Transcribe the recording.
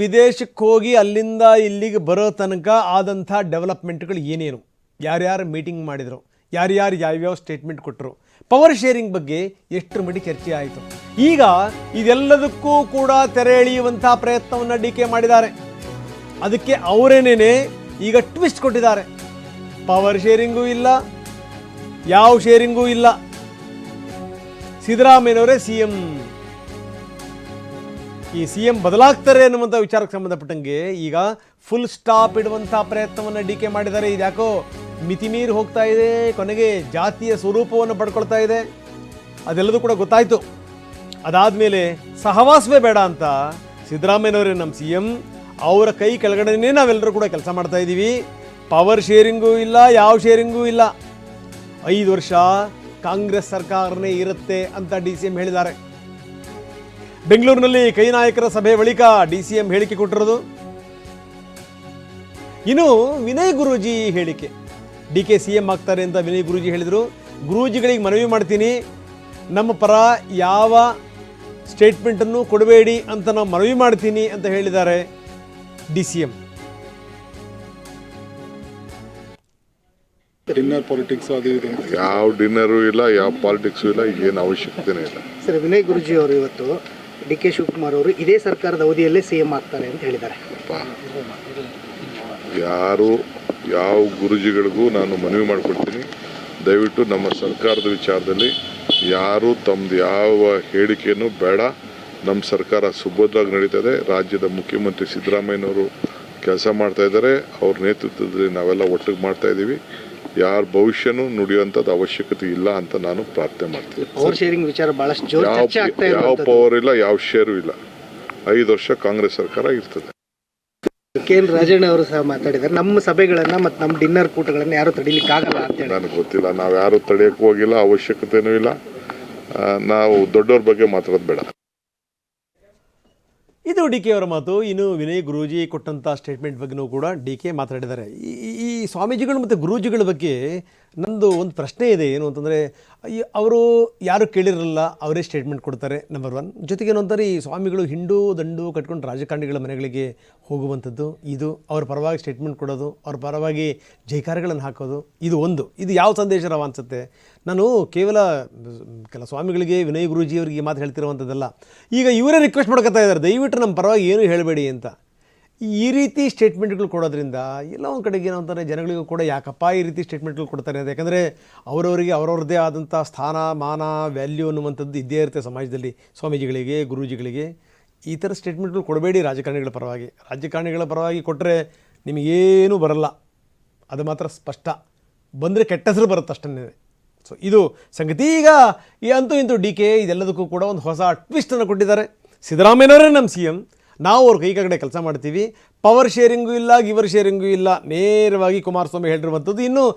ವಿದೇಶಕ್ಕೆ ಹೋಗಿ ಅಲ್ಲಿಂದ ಇಲ್ಲಿಗೆ ಬರೋ ತನಕ ಆದಂಥ ಡೆವಲಪ್ಮೆಂಟ್ಗಳು ಏನೇನು? ಯಾರ್ಯಾರು ಮೀಟಿಂಗ್ ಮಾಡಿದರು? ಯಾರ್ಯಾರು ಯಾವ್ಯಾವ ಸ್ಟೇಟ್ಮೆಂಟ್ ಕೊಟ್ಟರು? ಪವರ್ ಶೇರಿಂಗ್ ಬಗ್ಗೆ ಎಷ್ಟು ಮಟ್ಟಿಗೆ ಚರ್ಚೆ ಆಯಿತು? ಈಗ ಇದೆಲ್ಲದಕ್ಕೂ ಕೂಡ ತೆರೆ ಎಳೆಯುವಂಥ ಪ್ರಯತ್ನವನ್ನು ಡಿ ಮಾಡಿದ್ದಾರೆ. ಅದಕ್ಕೆ ಅವರೇನೇನೆ ಈಗ ಟ್ವಿಸ್ಟ್ ಕೊಟ್ಟಿದ್ದಾರೆ. ಪವರ್ ಶೇರಿಂಗೂ ಇಲ್ಲ, ಯಾವ ಶೇರಿಂಗೂ ಇಲ್ಲ. ಸಿದ್ದರಾಮಯ್ಯನವರೇ ಸಿ ಎಂ ಈ ಸಿ ಎಂ ಬದಲಾಗ್ತಾರೆ ಅನ್ನುವಂಥ ವಿಚಾರಕ್ಕೆ ಸಂಬಂಧಪಟ್ಟಂಗೆ ಈಗ ಫುಲ್ ಸ್ಟಾಪ್ ಇಡುವಂಥ ಪ್ರಯತ್ನವನ್ನು ಡಿ ಕೆ ಮಾಡಿದ್ದಾರೆ. ಇದ್ಯಾಕೋ ಮಿತಿಮೀರಿ ಹೋಗ್ತಾ ಇದೆ, ಕೊನೆಗೆ ಜಾತಿಯ ಸ್ವರೂಪವನ್ನು ಪಡ್ಕೊಳ್ತಾ ಇದೆ. ಅದೆಲ್ಲದೂ ಕೂಡ ಗೊತ್ತಾಯಿತು. ಅದಾದಮೇಲೆ ಸಹವಾಸವೇ ಬೇಡ ಅಂತ ಸಿದ್ದರಾಮಯ್ಯನವರೇ ನಮ್ಮ ಸಿ ಎಂ ಅವರ ಕೈ ಕೆಳಗಡೆನೇ ನಾವೆಲ್ಲರೂ ಕೂಡ ಕೆಲಸ ಮಾಡ್ತಾ ಇದ್ದೀವಿ. ಪವರ್ ಶೇರಿಂಗೂ ಇಲ್ಲ, ಯಾವ ಶೇರಿಂಗೂ ಇಲ್ಲ. ಐದು ವರ್ಷ ಕಾಂಗ್ರೆಸ್ ಸರ್ಕಾರನೇ ಇರುತ್ತೆ ಅಂತ ಡಿ ಸಿ ಎಂ ಹೇಳಿದ್ದಾರೆ. ಬೆಂಗಳೂರಿನಲ್ಲಿ ಕೈ ನಾಯಕರ ಸಭೆ ಬಳಿಕ ಡಿ ಸಿ ಎಂ ಹೇಳಿಕೆ ಕೊಟ್ಟಿರೋದು. ಇನ್ನು ವಿನಯ್ ಗುರೂಜಿ ಹೇಳಿಕೆ. ಡಿ ಕೆ ಸಿ ಎಂ ಆಗ್ತಾರೆ ಅಂತ ವಿನಯ್ ಗುರೂಜಿ ಹೇಳಿದರು. ಗುರೂಜಿಗಳಿಗೆ ಮನವಿ ಮಾಡ್ತೀನಿ. ನಮ್ಮ ಪರ ಯಾವ ಸ್ಟೇಟ್ಮೆಂಟನ್ನು ಕೊಡಬೇಡಿ ಅಂತ ನಾವು ಮನವಿ ಮಾಡ್ತೀನಿ ಅಂತ ಹೇಳಿದ್ದಾರೆ D C M. Dinner politics ಅದು ಇದು. ಯಾವ ಡಿನ್ನರು ಇಲ್ಲ ಯಾವ ಪಾಲಿಟಿಕ್ಸು ಇಲ್ಲ ಏನು ಅವಶ್ಯಕತೆನೇ ಇಲ್ಲ. ಸರ್ ವಿನಯ್ ಗುರುಜಿ ಅವರು ಇವತ್ತು ಡಿ ಕೆ ಶಿವಕುಮಾರ್ ಅವರು ಇದೇ ಸರ್ಕಾರದ ಅವಧಿಯಲ್ಲೇ ಸಿ ಎಂ ಆಗ್ತಾರೆ ಅಂತ ಹೇಳಿದ್ದಾರೆ. ಯಾರು ಯಾವ ಗುರುಜಿಗಳಿಗೂ ನಾನು ಮನವಿ ಮಾಡಿಕೊಡ್ತೀನಿ ದಯವಿಟ್ಟು ನಮ್ಮ ಸರ್ಕಾರದ ವಿಚಾರದಲ್ಲಿ ಯಾರು ತಮ್ಮದು ಯಾವ ಹೇಳಿಕೆಯನ್ನು ಬೇಡ. ನಮ್ಮ ಸರ್ಕಾರ ಸುಭದ್ರವಾಗಿ ನಡೀತದೆ. ರಾಜ್ಯದ ಮುಖ್ಯಮಂತ್ರಿ ಸಿದ್ದರಾಮಯ್ಯನವರು ಕೆಲಸ ಮಾಡ್ತಾ ಇದ್ದಾರೆ. ಅವ್ರ ನೇತೃತ್ವದಲ್ಲಿ ನಾವೆಲ್ಲ ಒಟ್ಟಿಗೆ ಮಾಡ್ತಾ ಇದ್ದೀವಿ. ಯಾರ ಭವಿಷ್ಯನೂ ನುಡಿಯುವಂಥದ್ದು ಅವಶ್ಯಕತೆ ಇಲ್ಲ ಅಂತ ನಾನು ಪ್ರಾರ್ಥನೆ ಮಾಡ್ತೀನಿ. ಪವರ್ ಶೇರಿಂಗ್ ವಿಚಾರ ಬಹಳಷ್ಟು ಜೋರ್ ಯಾವ ಪವರ್ ಇಲ್ಲ ಯಾವ ಶೇರು ಇಲ್ಲ. ಐದು ವರ್ಷ ಕಾಂಗ್ರೆಸ್ ಸರ್ಕಾರ ಇರ್ತದೆ. ಕೆ ಎನ್ ರಾಜಣ್ಣ ಅವರು ಸಹ ಮಾತಾಡಿದ್ದಾರೆ. ನಮ್ಮ ಸಭೆಗಳನ್ನ ಮತ್ತೆ ನಮ್ಮ ಡಿನ್ನರ್ ಕೂಟಗಳನ್ನ ಯಾರು ತಡಿಲಿಕ್ಕೆ ಆಗಲ್ಲ ಅಂತ ನನಗೆ ಗೊತ್ತಿಲ್ಲ. ನಾವು ಯಾರು ತಡೆಯಕ್ಕೆ ಹೋಗಿಲ್ಲ ಅವಶ್ಯಕತೆನೂ ಇಲ್ಲ. ನಾವು ದೊಡ್ಡವ್ರ ಬಗ್ಗೆ ಮಾತಾಡೋದು ಬೇಡ. ಇದು ಡಿ ಕೆ ಅವರ ಮಾತು. ಇನ್ನು ವಿನಯ್ ಗುರೂಜಿ ಕೊಟ್ಟಂತ ಸ್ಟೇಟ್ಮೆಂಟ್ ಬಗ್ಗೆನೂ ಕೂಡ ಡಿ ಕೆ ಮಾತಾಡಿದ್ದಾರೆ. ಸ್ವಾಮೀಜಿಗಳು ಮತ್ತು ಗುರೂಜಿಗಳ ಬಗ್ಗೆ ನಂದು ಒಂದು ಪ್ರಶ್ನೆ ಇದೆ, ಏನು ಅಂತಂದರೆ ಅವರು ಯಾರು ಕೇಳಿರಲ್ಲ ಅವರೇ ಸ್ಟೇಟ್ಮೆಂಟ್ ಕೊಡ್ತಾರೆ ನಂಬರ್ ಒನ್ ಜೊತೆಗೆ ಏನು ಅಂತಾರೆ, ಈ ಸ್ವಾಮಿಗಳು ಹಿಂಡು ದಂಡು ಕಟ್ಕೊಂಡು ರಾಜಕಾರಣಿಗಳ ಮನೆಗಳಿಗೆ ಹೋಗುವಂಥದ್ದು, ಇದು ಅವ್ರ ಪರವಾಗಿ ಸ್ಟೇಟ್ಮೆಂಟ್ ಕೊಡೋದು, ಅವ್ರ ಪರವಾಗಿ ಜೈಕಾರಗಳನ್ನು ಹಾಕೋದು, ಇದು ಒಂದು. ಇದು ಯಾವ ಸಂದೇಶ ರವ ಅನಿಸುತ್ತೆ? ನಾನು ಕೇವಲ ಕೆಲ ಸ್ವಾಮಿಗಳಿಗೆ, ವಿನಯ್ ಗುರೂಜಿ ಅವರಿಗೆ ಈ ಮಾತು ಹೇಳ್ತಿರುವಂಥದ್ದಲ್ಲ. ಈಗ ಇವರೇ ರಿಕ್ವೆಸ್ಟ್ ಮಾಡ್ಕೊತಾ ಇದ್ದಾರೆ, ದಯವಿಟ್ಟು ನಮ್ಮ ಪರವಾಗಿ ಏನು ಹೇಳಬೇಡಿ ಅಂತ. ಈ ರೀತಿ ಸ್ಟೇಟ್ಮೆಂಟ್ಗಳು ಕೊಡೋದ್ರಿಂದ ಎಲ್ಲ ಒಂದು ಕಡೆಗೆ ಏನೋ ಅಂತಾರೆ, ಜನಗಳಿಗೂ ಕೂಡ ಯಾಕಪ್ಪ ಈ ರೀತಿ ಸ್ಟೇಟ್ಮೆಂಟ್ಗಳು ಕೊಡ್ತಾರೆ ಅಂತ. ಯಾಕಂದರೆ ಅವರವರಿಗೆ ಅವರವ್ರದ್ದೇ ಆದಂಥ ಸ್ಥಾನ, ಮಾನ ವ್ಯಾಲ್ಯೂ ಅನ್ನುವಂಥದ್ದು ಇದ್ದೇ ಇರುತ್ತೆ ಸಮಾಜದಲ್ಲಿ. ಸ್ವಾಮೀಜಿಗಳಿಗೆ, ಗುರೂಜಿಗಳಿಗೆ ಈ ಥರ ಸ್ಟೇಟ್ಮೆಂಟ್ಗಳು ಕೊಡಬೇಡಿ ರಾಜಕಾರಣಿಗಳ ಪರವಾಗಿ. ರಾಜಕಾರಣಿಗಳ ಪರವಾಗಿ ಕೊಟ್ಟರೆ ನಿಮಗೇನೂ ಬರಲ್ಲ. ಅದು ಮಾತ್ರ ಸ್ಪಷ್ಟ. ಬಂದರೆ ಕೆಟ್ಟ ಹೆಸರು ಬರುತ್ತೆ ಅಷ್ಟನ್ನೇ. ಸೊ ಇದು ಸಂಗತಿ. ಈಗ ಈ ಅಂತೂ ಇಂತೂ ಡಿ ಕೆ, ಇದೆಲ್ಲದಕ್ಕೂ ಕೂಡ ಒಂದು ಹೊಸ ಟ್ವಿಸ್ಟನ್ನು ಕೊಟ್ಟಿದ್ದಾರೆ. ಸಿದ್ದರಾಮಯ್ಯನವರೇ ನಮ್ಮ ಸಿ ಎಂ ನಾವು ಅವ್ರ ಕೈ ಕೆಳಗಡೆ ಕೆಲಸ ಮಾಡ್ತೀವಿ. ಪವರ್ ಶೇರಿಂಗು ಇಲ್ಲ ಗಿವರ್ ಶೇರಿಂಗು ಇಲ್ಲ. ನೇರವಾಗಿ ಕುಮಾರಸ್ವಾಮಿ ಹೇಳಿರುವಂಥದ್ದು. ಇನ್ನು